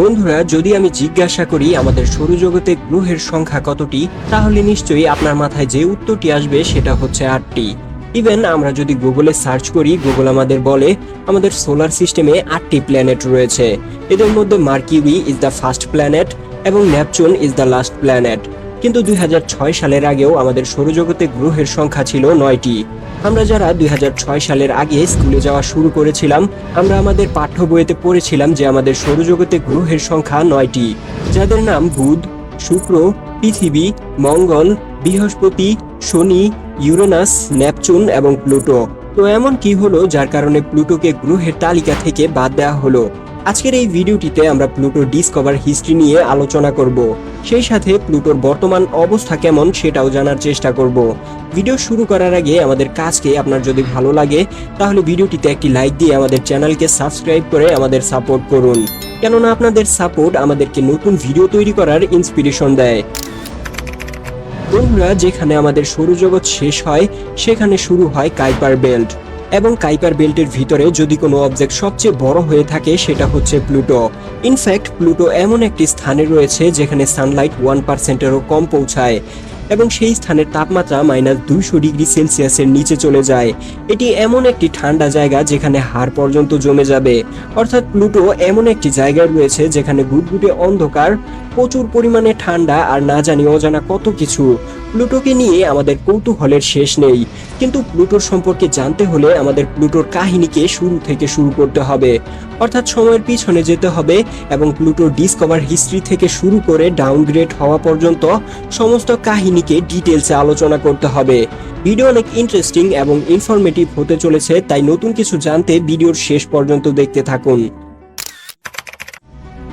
বন্ধুরা, যদি আমি জিজ্ঞাসা করি আমাদের সৌরজগতে গ্রহের সংখ্যা কতটি, তাহলে নিশ্চয়ই আপনার মাথায় যে উত্তরটি আসবে সেটা হচ্ছে আটটি। ইভেন আমরা যদি গুগলে সার্চ করি গুগল আমাদের বলে, আমাদের সোলার সিস্টেমে আটটি প্ল্যানেট রয়েছে। এদের মধ্যে Mercury is the first planet এবং Neptune is the last planet কিন্তু দুই হাজার ছয় সালের আগেও আমাদের সৌরজগতে গ্রহের সংখ্যা ছিল নয়টি। আমরা যারা দু হাজার ছয় সালের আগে স্কুলে যাওয়া শুরু করেছিলাম, আমরা আমাদের পাঠ্য বইতে পড়েছিলাম যে আমাদের সৌরজগতে গ্রহের সংখ্যা নয়টি, যাদের নাম বুধ, শুক্র, পৃথিবী, মঙ্গল, বৃহস্পতি, শনি, ইউরেনাস, নেপচুন এবং প্লুটো। তো এমন কি হলো যার কারণে প্লুটোকে গ্রহের তালিকা থেকে বাদ দেওয়া হলো? আজকের এই ভিডিওটিতে আমরা প্লুটোর ডিসকভার হিস্ট্রি নিয়ে আলোচনা করব। সেই সাথে প্লুটোর বর্তমান অবস্থা কেমন সেটাও জানার চেষ্টা করব। ভিডিও শুরু করার আগে আমাদের কাজকে আপনার যদি ভালো লাগে, তাহলে ভিডিওটিতে একটি লাইক দিয়ে আমাদের চ্যানেলকে সাবস্ক্রাইব করে আমাদের সাপোর্ট করুন। কেননা আপনাদের সাপোর্ট আমাদেরকে নতুন ভিডিও তৈরি করার ইন্সপিরেশন দেয়। বন্ধুরা যেখানে আমাদের সৌরজগৎ শেষ হয়, সেখানে শুরু হয় কাইপার বেল্ট এবং কাইপার বেল্টের ভিতরে যদি কোনো অবজেক্ট সবচেয়ে বড় হয়ে থাকে, সেটা হচ্ছে প্লুটো। ইনফ্যাক্ট প্লুটো এমন একটি স্থানে রয়েছে যেখানে সানলাইট ওয়ান পার্সেন্টেরও কম পৌঁছায়। এবং সেই স্থানের তাপমাত্রা মাইনাস দুইশো ডিগ্রি সেলসিয়াসের নিচে চলে যায়। এটি এমন একটি ঠান্ডা জায়গা যেখানে হাড় পর্যন্ত জমে যাবে। অর্থাৎ প্লুটো এমন একটি জায়গায় রয়েছে যেখানে গুটগুটে অন্ধকার, প্রচুর পরিমাণে ঠান্ডা আর না জানি অজানা কত কিছু। প্লুটোকে নিয়ে আমাদের কৌতূহলের শেষ নেই। কিন্তু প্লুটোর সম্পর্কে জানতে হলে আমাদের প্লুটোর কাহিনীকে শুরু থেকে শুরু করতে হবে। অর্থাৎ সময়ের পিছনে যেতে হবে এবং প্লুটোর ডিসকভার হিস্ট্রি থেকে শুরু করে ডাউনগ্রেড হওয়া পর্যন্ত সমস্ত কাহিনীকে ডিটেলসে আলোচনা করতে হবে। ভিডিও অনেক ইন্টারেস্টিং এবং ইনফরমেটিভ হতে চলেছে, তাই নতুন কিছু জানতে ভিডিওর শেষ পর্যন্ত দেখতে থাকুন।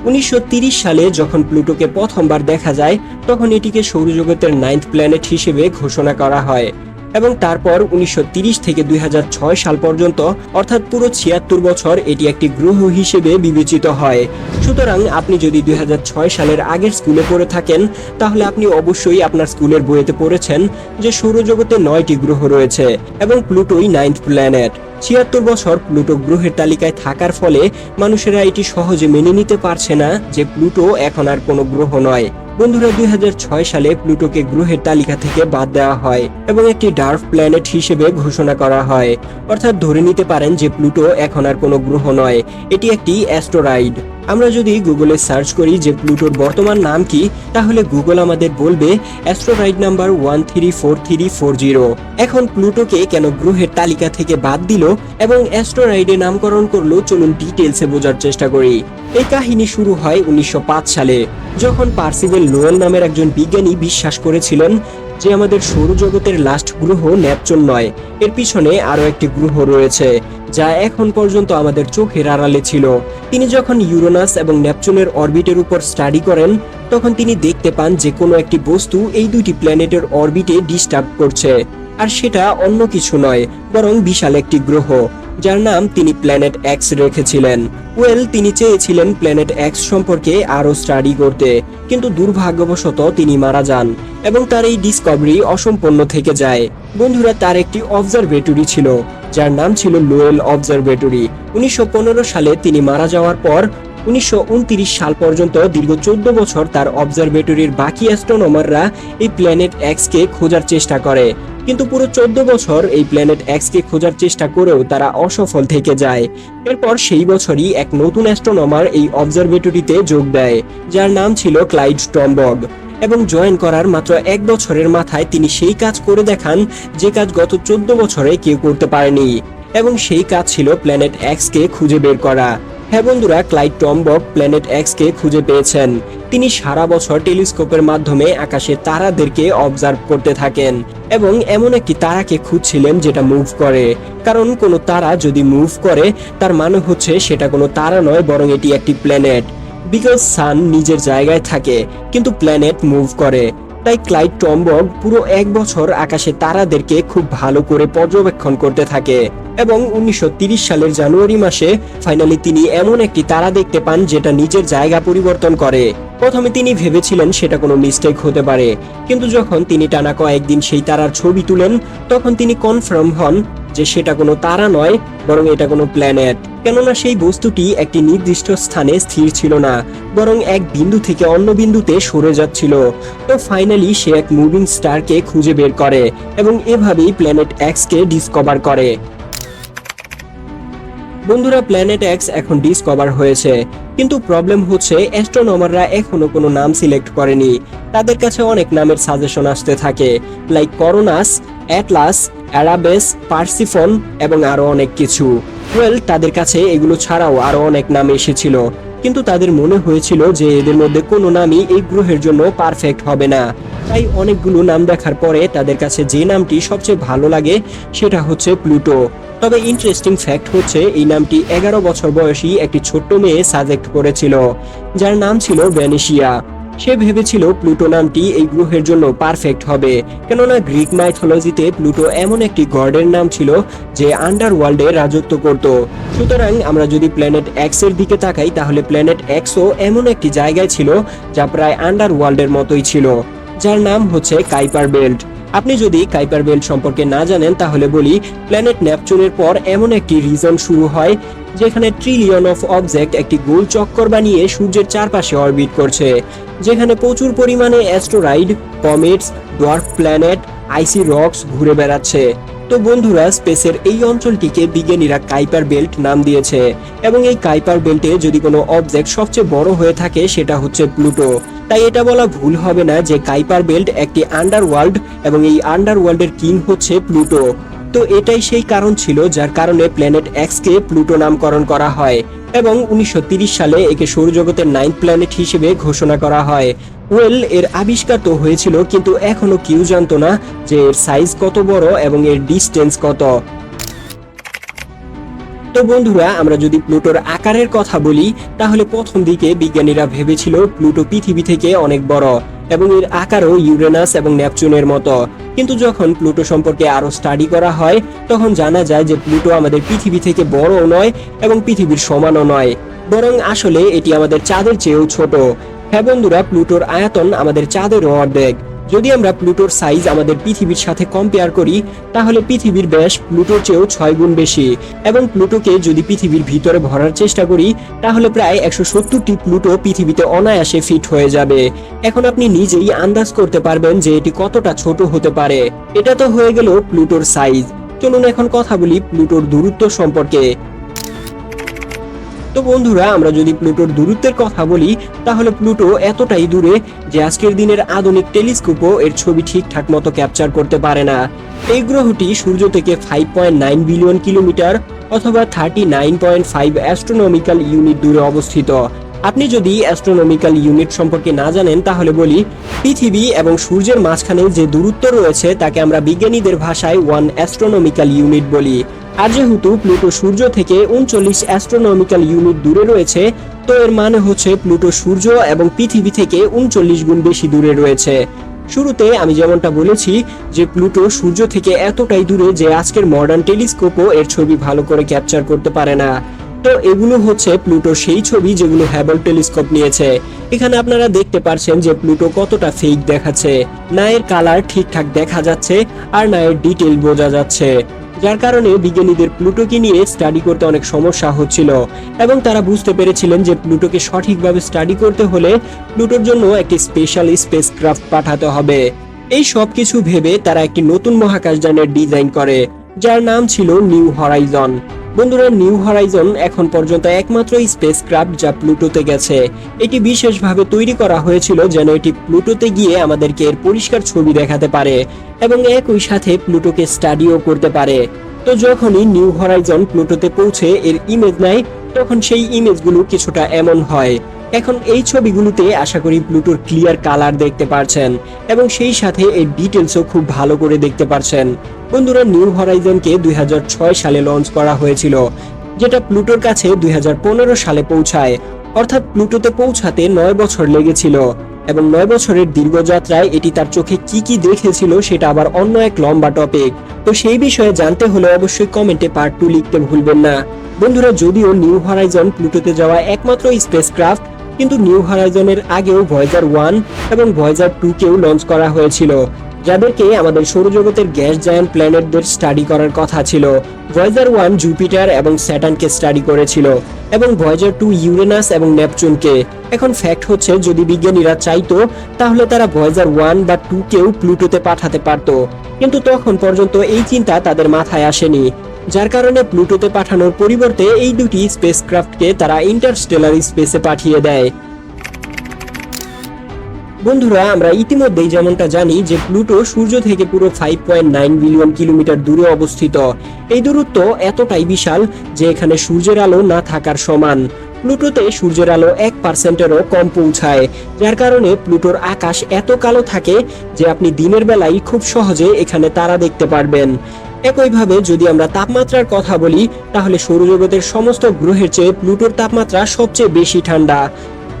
উনিশশো সালে যখন প্লুটোকে প্রথমবার দেখা যায়, তখন এটিকে সৌরজগতের নাইন্থ প্ল্যানেট হিসেবে ঘোষণা করা হয়। এবং তারপর উনিশশো থেকে দু হাজার ছয় সাল পর্যন্ত, অর্থাৎ পুরো ছিয়াত্তর বছর এটি একটি গ্রহ হিসেবে বিবেচিত হয়। সুতরাং আপনি যদি দুই হাজার ছয় সালের আগের স্কুলে পড়ে থাকেন, তাহলে আপনি অবশ্যই আপনার স্কুলের বইয়েতে পড়েছেন যে সৌরজগতে নয়টি গ্রহ রয়েছে এবং প্লুটোই নাইন্থ প্ল্যানেট। ছিয়াত্তর বছর প্লুটো গ্রহের তালিকায় থাকার ফলে মানুষেরা এটি সহজে মেনে নিতে পারছে না যে প্লুটো এখন আর কোনো গ্রহ নয়। বন্ধুরা, দুই হাজার ছয় সালে প্লুটোকে গ্রহের তালিকা থেকে বাদ দেওয়া হয় এবং একটি ডার্ক প্ল্যানেট হিসেবে ঘোষণা করা হয়। অর্থাৎ ধরে নিতে পারেন যে প্লুটো এখন আর কোনো গ্রহ নয়। এটি একটি অ্যাস্টোরাইড আমরা যদি গুগলে সার্চ করি যে প্লুটোর বর্তমান নাম কি, তাহলে গুগল আমাদের বলবে asteroid number one three four three four zero এখন প্লুটোকে কেন গ্রহের তালিকা থেকে বাদ দিল এবং অ্যাস্ট্রোরাইডে নামকরণ করল, চলুন ডিটেলসে বোঝার চেষ্টা করি। এই কাহিনী শুরু হয় উনিশশো পাঁচ সালে, যখন পার্সিভেল লোয়েল নামের একজন বিজ্ঞানী বিশ্বাস করেছিলেন যে আমাদের সৌরজগতের লাস্ট গ্রহ ন্যাপচন নয়, এর পিছনে আরও একটি গ্রহ রয়েছে, যা এখন পর্যন্ত আমাদের চোখের আড়ালে ছিল। তিনি যখন ইউরোনাস এবং নেপচুনের অরবিটের উপর স্টাডি করেন, তখন তিনি দেখতে পান যে কোনো একটি বস্তু এই দুইটি প্ল্যানেটের অরবিটে ডিস্টার্ব করছে। আর সেটা অন্য কিছু নয়, বরং বিশাল একটি গ্রহ। যার নাম তিনি প্ল্যানেট এক্স রেখেছিলেন। ওয়েল তিনি চেয়েছিলেন প্ল্যানেট এক্স সম্পর্কে আরও স্টাডি করতে, কিন্তু দুর্ভাগ্যবশত তিনি মারা যান এবং তার এই ডিসকভারি অসম্পন্ন থেকে যায়। বন্ধুরা, তার একটি অবজারভেটরি ছিল, যার নাম ছিল লোয়েল অবজারভেটরি উনিশশো পনেরো সালে তিনি মারা যাওয়ার পর, উনিশশো উনত্রিশ সাল পর্যন্ত দীর্ঘ চোদ্দ বছর তার অবজারভেটরির বাকি অ্যাস্ট্রোনমাররা এই প্ল্যানেট এক্সকে খোঁজার চেষ্টা করে। কিন্তু পুরো চোদ্দ বছর এই প্ল্যানেট এক্স কে খোঁজার চেষ্টা করেও তারা অসফল থেকে যায়। এরপর সেই বছরই এক নতুন অ্যাস্ট্রোনমার এই অবজারভেটরিতে যোগ দেয়, যার নাম ছিল ক্লাইড স্টমবগ এবং জয়েন করার মাত্র এক বছরের মাথায় তিনি সেই কাজ করে দেখান যে কাজ গত চোদ্দ বছরে কেউ করতে পারেনি। এবং সেই কাজ ছিল প্ল্যানেট এক্স কে খুঁজে বের করা। হ্যাঁ বন্ধুরা, ক্লাইড টমবক প্ল্যানেট এক্স কে খুঁজে পেয়েছেন। তিনি সারা বছর টেলিস্কোপের মাধ্যমে আকাশে তারাদেরকে অবজার্ভ করতে থাকেন এবং এমন একটি তারাকে খুঁজছিলেন যেটা মুভ করে। কারণ কোনো তারা যদি মুভ করে, তার মানে হচ্ছে সেটা কোনো তারা নয়, বরং এটি একটি প্ল্যানেট বিকজ সান নিজের জায়গায় থাকে, কিন্তু প্ল্যানেট মুভ করে। তাই ক্লাইড টমবগ পুরো এক বছর আকাশে তারাদেরকে খুব ভালো করে পর্যবেক্ষণ করতে থাকে। এবং উনিশশো সালের জানুয়ারি মাসে ফাইনালি তিনি এমন একটি তারা দেখতে পান যেটা নিজের জায়গা পরিবর্তন করে। প্রথমে তিনি ভেবেছিলেন সেটা কোনো মিস্টেক হতে পারে, কিন্তু যখন তিনি টানা কয়েকদিন সেই তারার ছবি তুলেন, তখন তিনি কনফার্ম হন যে সেটা কোনো তারা নয়, বরং এটা কোনো প্ল্যানেট কেননা সেই বস্তুটি একটি নির্দিষ্ট স্থানে স্থির ছিল না, বরং এক বিন্দু থেকে অন্য বিন্দুতে সরে যাচ্ছিল। তো ফাইনালি সে এক মুভিং স্টারকে খুঁজে বের করে এবং এভাবেই প্ল্যানেট এক্সকে ডিসকভার করে। বন্ধুরা প্ল্যানেট এক্স এখন ডিসকভার হয়েছে। কিন্তু প্রবলেম হচ্ছে অ্যাস্ট্রোনমাররা এখনও কোনো নাম সিলেক্ট করেনি। তাদের কাছে অনেক নামের সাজেশন আসতে থাকে। লাইক করোনাস অ্যাটলাস অ্যারাবেস পার্সিফন এবং আরও অনেক কিছু। ওয়েল তাদের কাছে এগুলো ছাড়াও আরও অনেক নাম এসেছিল। কিন্তু তাদের মনে হয়েছিল যে এদের মধ্যে কোনো নামই এই গ্রহের জন্য পারফেক্ট হবে না। তাই অনেকগুলো নাম দেখার পরে তাদের কাছে যে নামটি সবচেয়ে ভালো লাগে সেটা হচ্ছে প্লুটো তবে ইন্টারেস্টিং ফ্যাক্ট হচ্ছে, এই নামটি এগারো বছর বয়সী একটি ছোট্ট মেয়ে সাজেক্ট করেছিল, যার নাম ছিল ভ্যানিশিয়া সে ভেবেছিল প্লুটো নামটি এই গ্রহের জন্য পারফেক্ট হবে, কেননা গ্রিক মাইথোলজিতে প্লুটো এমন একটি গডের নাম ছিল যে আন্ডার ওয়ার্ল্ডে রাজত্ব করত। সুতরাং আমরা যদি প্ল্যানেট এক্সের দিকে তাকাই, তাহলে প্ল্যানেট এক্সও এমন একটি জায়গায় ছিল যা প্রায় আন্ডার ওয়ার্ল্ডের মতোই ছিল, যার নাম হচ্ছে কাইপার বেল্ট আপনি যদি কাইপার বেল্ট সম্পর্কে না জানেন, তাহলে বলি প্ল্যানেট ন্যাপচুনের পর এমন একটি রিজন শুরু হয়, যেখানে ট্রিলিয়ন অফ অবজেক্ট একটি গোল চক্কর বানিয়ে সূর্যের চারপাশে অরবিট করছে, যেখানে প্রচুর পরিমাণে asteroid comets dwarf planet icy rocks ঘুরে বেড়াচ্ছে। তো বন্ধুরা, স্পেসের এই অঞ্চলটিকে বিজ্ঞানীরা কাইপার বেল্ট নাম দিয়েছে এবং এই কাইপার বেল্টে যদি কোনো অবজেক্ট সবচেয়ে বড় হয়ে থাকে, সেটা হচ্ছে প্লুটো। তাই এটা বলা ভুল হবে না যে কাইপার বেল্ট একটি আন্ডারওয়ার্ল্ড এবং এই আন্ডারওয়ার্ল্ডের কিং হচ্ছে প্লুটো। তো এটাই সেই কারণ ছিল যার কারণে প্ল্যানেট এক্সকে প্লুটো নামকরণ করা হয় এবং উনিশশো সালে একে সৌরজগতের নাইন্থ প্ল্যানেট হিসেবে ঘোষণা করা হয়। ওয়েল এর আবিষ্কার তো হয়েছিল, কিন্তু এখনও কেউ জানতো না যে এর সাইজ কত বড় এবং এর ডিস্টেন্স কত। তো বন্ধুরা, আমরা যদি প্লুটোর আকারের কথা বলি, তাহলে প্রথম দিকে বিজ্ঞানীরা ভেবেছিল প্লুটো পৃথিবী থেকে অনেক বড় এবং এর আকারও ইউরেনাস এবং নেপচুনের মতো। কিন্তু যখন প্লুটো সম্পর্কে আরও স্টাডি করা হয়, তখন জানা যায় যে প্লুটো আমাদের পৃথিবী থেকে বড়ও নয় এবং পৃথিবীর সমানও নয়। বরং আসলে এটি আমাদের চাঁদের চেয়েও ছোট। হ্যাঁ বন্ধুরা, প্লুটোর আয়তন আমাদের চাঁদেরও অর্ধেক। যদি আমরা প্লুটোর সাইজ আমাদের পৃথিবীর সাথে কম্পেয়ার করি, তাহলে পৃথিবীর ব্যাস প্লুটোর চেয়েও ছয় গুণ বেশি। এবং প্লুটোকে যদি পৃথিবীর ভিতরে ভরার চেষ্টা করি, তাহলে প্রায় একশো সত্তরটি প্লুটো পৃথিবীতে অনায়াসে ফিট হয়ে যাবে। এখন আপনি নিজেই আন্দাজ করতে পারবেন যে এটি কতটা ছোট হতে পারে। এটা তো হয়ে গেল প্লুটোর সাইজ চলুন এখন কথা বলি প্লুটোর দূরত্ব সম্পর্কে। তো বন্ধুরা, আমরা যদি প্লুটোর দূরত্বের কথা বলি, তাহলে প্লুটো এতটাই দূরে যে আজকের দিনের আধুনিক টেলিস্কোপও এর ছবি ঠিকঠাক মতো ক্যাপচার করতে পারে না। এই গ্রহটি সূর্য থেকে five point nine billion kilometre অথবা thirty nine point five astronomical unit দূরে অবস্থিত। আপনি যদি অ্যাস্ট্রোনমিক্যাল ইউনিট সম্পর্কে না জানেন, তাহলে বলি, পৃথিবী এবং সূর্যের মাঝখানে যে দূরত্ব রয়েছে, তাকে আমরা বিজ্ঞানীদের ভাষায় ওয়ান অ্যাস্ট্রোনমিক্যাল ইউনিট বলি। আর যেহেতু প্লুটো সূর্য থেকে উনচল্লিশ অ্যাস্ট্রোনমিক্যাল ইউনিট দূরে রয়েছে, তো এর মানে হচ্ছে প্লুটো সূর্য এবং পৃথিবী থেকে উনচল্লিশ গুণ বেশি দূরে রয়েছে। শুরুতে আমি যেমনটা বলেছি যে প্লুটো সূর্য থেকে এতটাই দূরে যে আজকের মডার্ন টেলিস্কোপও এর ছবি ভালো করে ক্যাপচার করতে পারে না। তো এগুলো হচ্ছে প্লুটোর সেই ছবি যেগুলো হ্যাবল টেলিস্কোপ নিয়েছে। এখানে আপনারা দেখতে পারছেন যে প্লুটো কতটা ফেক দেখাচ্ছে। না এর কালার ঠিকঠাক দেখা যাচ্ছে আর না এর ডিটেল বোঝা যাচ্ছে। যার কারণে বিজ্ঞানীদের প্লুটোকে নিয়ে স্টাডি করতে অনেক সমস্যা হচ্ছিল। এবং তারা বুঝতে পেরেছিলেন যে প্লুটোকে সঠিকভাবে স্টাডি করতে হলে প্লুটোর জন্য একটি স্পেশাল স্পেস ক্রাফট পাঠাতে হবে। এই সব কিছু ভেবে তারা একটি নতুন মহাকাশযানের ডিজাইন করে, যার নাম ছিল নিউ হরাইজন বন্ধুরা নিউ হরাইজন এখন পর্যন্ত একমাত্র স্পেস ক্রাফট যা প্লুটোতে গেছে। এটি বিশেষভাবে তৈরি করা হয়েছিল যেন এটি প্লুটোতে গিয়ে আমাদেরকে এর পরিষ্কার ছবি দেখাতে পারে এবং একই সাথে প্লুটোকে স্টাডিও করতে পারে। তো যখনই নিউ হরাইজন প্লুটোতে পৌঁছে এর ইমেজ নেয়, তখন সেই ইমেজগুলো কিছুটা এমন হয়। এখন এই ছবিগুলোতে আশা করি প্লুটোর ক্লিয়ার কালার দেখতে পারছেন এবং সেই সাথে এর ডিটেলসও খুব ভালো করে দেখতে পারছেন। বন্ধুরা নিউ হরাইজনকে দুই সালে লঞ্চ করা হয়েছিল, যেটা প্লুটোর কাছে দুই হাজার পনেরো সালে পৌঁছায়। অর্থাৎ প্লুটোতে পৌঁছাতে নয় বছর লেগেছিল এবং নয় বছরের দীর্ঘযাত্রায় এটি তার চোখে কি কি দেখেছিল সেটা আবার অন্য এক লম্বা টপিক। তো সেই বিষয়ে জানতে হলে অবশ্যই কমেন্টে পার্ট টু লিখতে ভুলবেন না। বন্ধুরা, যদিও নিউ হরাইজন প্লুটোতে যাওয়া একমাত্র স্পেস ক্রাফট কিন্তু নিউ হরাইজনের আগেও ভয়েজার ওয়ান এবং ভয়েজার টু কেও লঞ্চ করা হয়েছিল। যাদেরকে আমাদের সৌরজগতের গ্যাস জায়ান্ট প্ল্যানেটদের স্টাডি করার কথা ছিল। ভয়েজার ওয়ান জুপিটার এবং স্যাটার্নকে স্টাডি করেছিল এবং ভয়েজার টু ইউরেনাস এবং নেপচুনকে এখন ফ্যাক্ট হচ্ছে, যদি বিজ্ঞানীরা চাইতো, তাহলে তারা ভয়েজার ওয়ান বা টু কেও প্লুটোতে পাঠাতে পারতো। কিন্তু তখন পর্যন্ত এই চিন্তা তাদের মাথায় আসেনি। যার কারণে প্লুটোতে পাঠানোর পরিবর্তে এই দুটি স্পেসক্রাফটকে তারা ইন্টারস্টেলার স্পেসে পাঠিয়ে দেয়। বন্ধুরা, আমরা ইতিমধ্যেই যেমনটা জানি যে প্লুটো সূর্য থেকে পুরো five point nine billion kilometre দূরে অবস্থিত। এই দূরত্ব এতটাই বিশাল যে এখানে সূর্যের আলো না থাকার সমান। প্লুটোতে সূর্যের আলো এক পার্সেন্টেরও কম পৌঁছায়, যার কারণে প্লুটোর আকাশ এত কালো থাকে যে আপনি দিনের বেলায় খুব সহজে এখানে তারা দেখতে পারবেন। একইভাবে যদি আমরা তাপমাত্রার কথা বলি, তাহলে সৌরজগতের সমস্ত গ্রহের চেয়ে প্লুটোর তাপমাত্রা সবচেয়ে বেশি ঠান্ডা।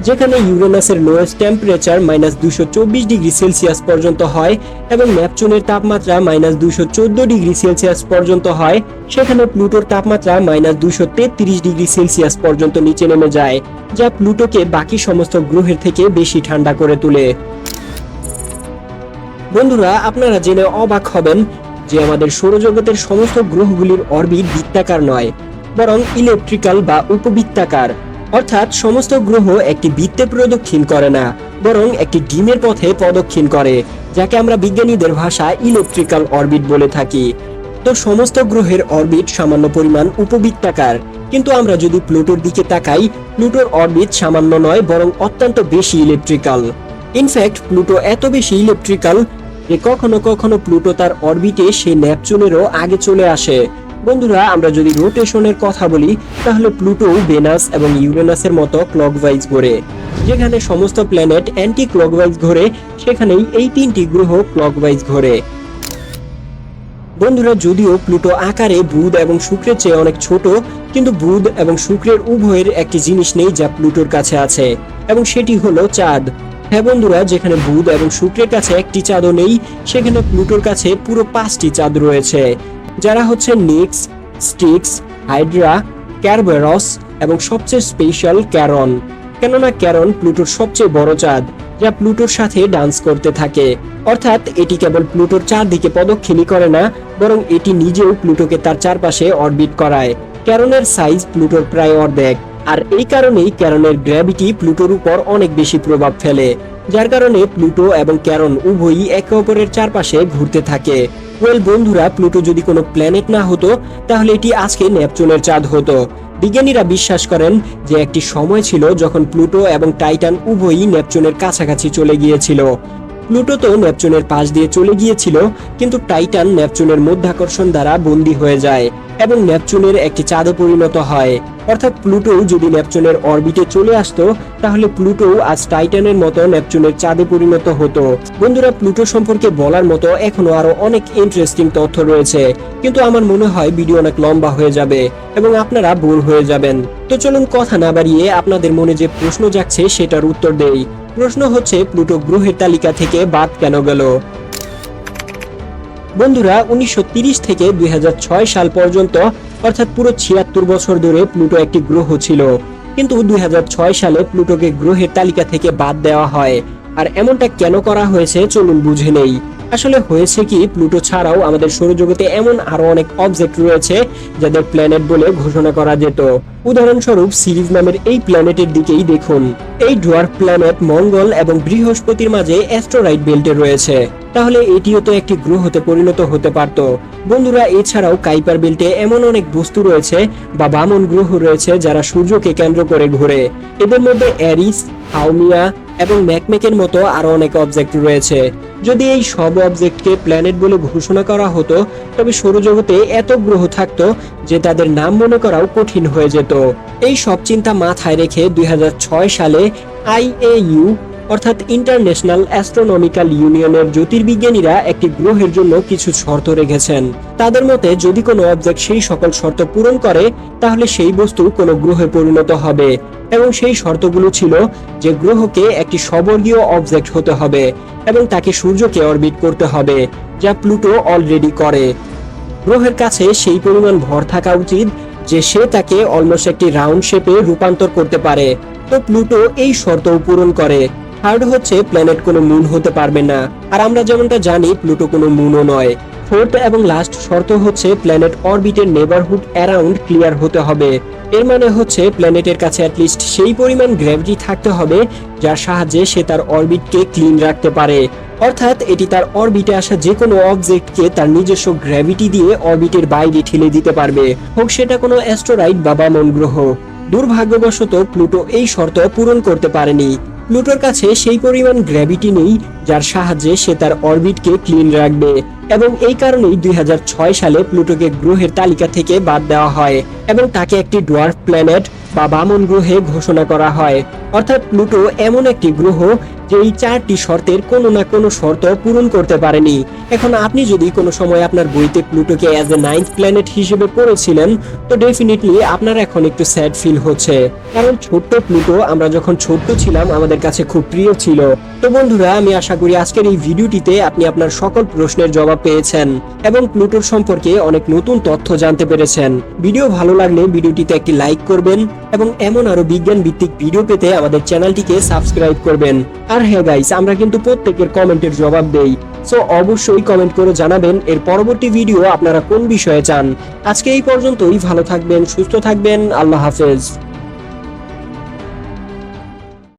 যেখানে ইউরেনাসের লোয়েস্ট টেম্পারেচার মাইনাস দুশো চব্বিশ ডিগ্রি সেলসিয়াস পর্যন্ত হয় এবং নেপচুনের তাপমাত্রা মাইনাস দুশো চোদ্দ ডিগ্রি সেলসিয়াস পর্যন্ত হয়, সেখানে প্লুটোর তাপমাত্রা মাইনাস দুশো তেত্রিশ ডিগ্রি সেলসিয়াস পর্যন্ত নিচে নেমে যায়, যা প্লুটোকে বাকি সমস্ত গ্রহের থেকে বেশি ঠান্ডা করে তোলে। বন্ধুরা, আপনারা জেনে অবাক হবেন যে আমাদের সৌরজগতের সমস্ত গ্রহগুলির অরবিট বৃত্তাকার নয়, বরং ইলেকট্রিক্যাল বা উপবৃত্তাকার। অর্থাৎ সমস্ত গ্রহ একটি বৃত্তে প্রদক্ষিণ করে না, বরং একটি ডিমের পথে প্রদক্ষিণ করে, যাকে আমরা বিজ্ঞানীদের ভাষায় ইলেকট্রিক্যাল অরবিট বলে থাকি। তো সমস্ত গ্রহের অরবিট সামান্য পরিমাণ উপবৃত্তাকার, কিন্তু আমরা যদি প্লুটোর দিকে তাকাই, প্লুটোর অরবিট সামান্য নয়, বরং অত্যন্ত বেশি ইলেকট্রিক্যাল। ইনফ্যাক্ট প্লুটো এত বেশি ইলেকট্রিক্যাল যে কখনো কখনো প্লুটো তার অরবিটে সেই ন্যাপচুনেরও আগে চলে আসে। বন্ধুরা, আমরা যদি রোটেশনের কথা বলি, তাহলে প্লুটো, ভেনাস এবং ইউরেনাসের মতো ক্লকওয়াইজ ঘোরে। যেখানে সমস্ত প্ল্যানেট অ্যান্টি ক্লকওয়াইজ ঘোরে, সেখানেই এই তিনটি গ্রহ ক্লকওয়াইজ ঘোরে। বন্ধুরা, যদিও প্লুটো আকারে বুধ এবং শুক্রের চেয়ে অনেক ছোট, কিন্তু বুধ এবং শুক্রের উভয়ের একটি জিনিস নেই যা প্লুটোর কাছে আছে, এবং সেটি হলো চাঁদ। হ্যাঁ বন্ধুরা, যেখানে বুধ এবং শুক্রের কাছে একটি চাঁদও নেই, সেখানে প্লুটোর কাছে পুরো পাঁচটি চাঁদ রয়েছে। যারা হচ্ছে নিক্স, স্টিক্স, হাইড্রা, ক্যারবেরস এবং সবচেয়ে স্পেশাল ক্যারন। কেননা ক্যারন প্লুটোর সবচেয়ে বড় চাঁদ, যা প্লুটোর সাথে ডান্স করতে থাকে। অর্থাৎ এটি কেবল প্লুটোর চারদিকে প্রদক্ষিণই করে না, বরং এটি নিজেও প্লুটোকে তার চারপাশে অরবিট করায়। ক্যারনের সাইজ প্লুটোর প্রায় অর্ধেক। আর এই কারণেই ক্যারনের গ্র্যাভিটি প্লুটোর উপর অনেক বেশি প্রভাব ফেলে। যার কারণে প্লুটো এবং ক্যারন উভয়ই একে অপরের চারপাশে ঘুরতে থাকে। ওয়েল, বন্ধুরা, প্লুটো যদি কোনো প্ল্যানেট না হতো, তাহলে এটি আজকে নেপচুনের চাঁদ হতো। বিজ্ঞানীরা বিশ্বাস করেন যে একটি সময় ছিল যখন প্লুটো এবং টাইটান উভয়ই নেপচুনের কাছাকাছি চলে গিয়েছিল। প্লুটো তো নেপচুনের পাশ দিয়ে চলে গিয়েছিল, কিন্তু টাইটান নেপচুনের মধ্যাকর্ষণ দ্বারা বন্দী হয়ে যায়। এবং নেপচুনের একটি চাঁদে পরিণত হয়। অর্থাৎ প্লুটো যদি নেপচুনের অরবিটে চলে আসতো, তাহলে প্লুটো আজ টাইটানের মতো নেপচুনের চাঁদে পরিণত হতো। বন্ধুরা, প্লুটো সম্পর্কে বলার মতো এখনও আরও অনেক ইন্টারেস্টিং তথ্য রয়েছে। কিন্তু আমার মনে হয় ভিডিও অনেক লম্বা হয়ে যাবে এবং আপনারা বোর হয়ে যাবেন। তো চলুন কথা না বাড়িয়ে আপনাদের মনে যে প্রশ্ন যাচ্ছে সেটার উত্তর দেই। প্রশ্ন হচ্ছে, প্লুটো গ্রহের তালিকা থেকে বাদ কেন গেল? বন্ধুরা, উনিশশো থেকে দুই হাজার ছয় সাল পর্যন্ত, অর্থাৎ পুরো ছিয়াত্তর বছর ধরে প্লুটো একটি গ্রহ ছিল। কিন্তু দুই হাজার ছয় সালে প্লুটোকে গ্রহের তালিকা থেকে বাদ দেওয়া হয়। আর এমনটা কেন করা হয়েছে চলুন বুঝে নেই। আসলে হয়েছে কি, প্লুটো ছাড়াও আমাদের সৌরজগতে এমন আরও অনেক অবজেক্ট রয়েছে যাদের প্ল্যানেট বলে ঘোষণা করা যেত। উদাহরণস্বরূপ সিরিজ নামের এই প্ল্যানেটের দিকেই দেখুন। এই ডোয়ার্ফ প্ল্যানেট মঙ্গল এবং বৃহস্পতির মাঝে অ্যাস্ট্রোরাইট বেল্টে রয়েছে। তাহলে এটিও তো একটি গ্রহতে পরিণত হতে পারত। বন্ধুরা, এছাড়াও কাইপার বেল্টে এমন অনেক বস্তু রয়েছে বা বামন গ্রহ রয়েছে যারা সূর্যকে কেন্দ্র করে ঘোরে। এদের মধ্যে অ্যারিস হাউমিয়া এবং ম্যাকমেকের মতো আরও অনেক অবজেক্ট রয়েছে। যদি এই সব অবজেক্টকে প্ল্যানেট বলে ঘোষণা করা হতো, তবে সৌরজগতে এত গ্রহ থাকতো যে তাদের নাম মনে করাও কঠিন হয়ে যেত। এই সব চিন্তা মাথায় রেখে দুই হাজার ছয় সালে আইএইউ অর্থাৎ ইন্টারন্যাশনাল অ্যাস্ট্রোনমিক্যাল ইউনিয়নের জ্যোতির্বিজ্ঞানীরা একটি গ্রহের জন্য কিছু শর্ত রেখেছেন। তাদের মতে, যদি কোনো অবজেক্ট সেই সকল শর্ত পূরণ করে, তাহলে সেই বস্তু কোনো গ্রহে পরিণত হবে। এবং সেই শর্তগুলো ছিল যে গ্রহকে একটি সবর্গীয় অবজেক্ট হতে হবে এবং তাকে সূর্যকে অরবিট করতে হবে, যা প্লুটো অলরেডি করে। গ্রহের কাছে সেই পরিমাণ ভর থাকা উচিত যে সে তাকে অলমোস্ট একটি রাউন্ড শেপে রূপান্তর করতে পারে। তো প্লুটো এই শর্তও পূরণ করে। থার্ড হচ্ছে প্ল্যানেট কোনো মুন হতে পারবে না। আর আমরা যেমনটা জানি প্লুটো কোনো মুনও নয়। ফোর্থ এবং লাস্ট শর্ত হচ্ছে প্ল্যানেট অরবিটের নেবারহুড অ্যারাউন্ড ক্লিয়ার হতে হবে। এর মানে হচ্ছে প্ল্যানেটের কাছে অ্যাটলিস্ট সেই পরিমাণ গ্র্যাভিটি থাকতে হবে, যার সাহায্যে সে তার অরবিটকে ক্লিন রাখতে পারে। অর্থাৎ এটি তার অরবিটে আসা যে কোনো অবজেক্টকে তার নিজস্ব গ্র্যাভিটি দিয়ে অরবিটের বাইরে ঠেলে দিতে পারবে। হোক, সেটা কোনো অ্যাস্ট্রোরাইড বা বামন গ্রহ। দুর্ভাগ্যবশত প্লুটো এই শর্ত পূরণ করতে পারেনি। প্লুটোর কাছে সেই পরিমাণ গ্র্যাভিটি নেই, যার সাহায্যে সে তার অরবিটকে ক্লিন রাখবে। এবং এই কারণেই দুই হাজার ছয় সালে প্লুটোকে গ্রহের তালিকা থেকে বাদ দেওয়া হয় এবং তাকে একটি ডোয়ার্ফ প্ল্যানেট বা বামন গ্রহে ঘোষণা করা হয়। অর্থাৎ প্লুটো এমন একটি গ্রহ যে এই চারটি শর্তের কোনো না কোনো শর্ত পূরণ করতে পারেনি। এখন আপনি যদি কোনো সময় আপনার বইতে প্লুটোকে অ্যাজ এ নাইন্থ প্ল্যানেট হিসেবে পড়েছিলেন, তো ডেফিনেটলি আপনার এখন একটু স্যাড ফিল হচ্ছে। কারণ ছোট্ট প্লুটো, আমরা যখন ছোট্ট ছিলাম, আমাদের কাছে খুব প্রিয় ছিল। তো বন্ধুরা, আমি আশা করি আজকের এই ভিডিওটিতে আপনি আপনার সকল প্রশ্নের জবাব পেয়েছেন এবং প্লুটোর সম্পর্কে অনেক নতুন তথ্য জানতে পেরেছেন। ভিডিও ভালো লাগলে ভিডিওটিতে একটি লাইক করবেন এবং এমন আরও বিজ্ঞান ভিত্তিক ভিডিও পেতে আমাদের চ্যানেলটিকে সাবস্ক্রাইব করবেন। আর হ্যাঁ গাইস আমরা কিন্তু প্রত্যেকের কমেন্টের জবাব দেই। সো অবশ্যই কমেন্ট করে জানাবেন, এর পরবর্তী ভিডিও আপনারা কোন বিষয়ে চান। আজকে এই পর্যন্তই, ভালো থাকবেন, সুস্থ থাকবেন, আল্লাহ হাফেজ।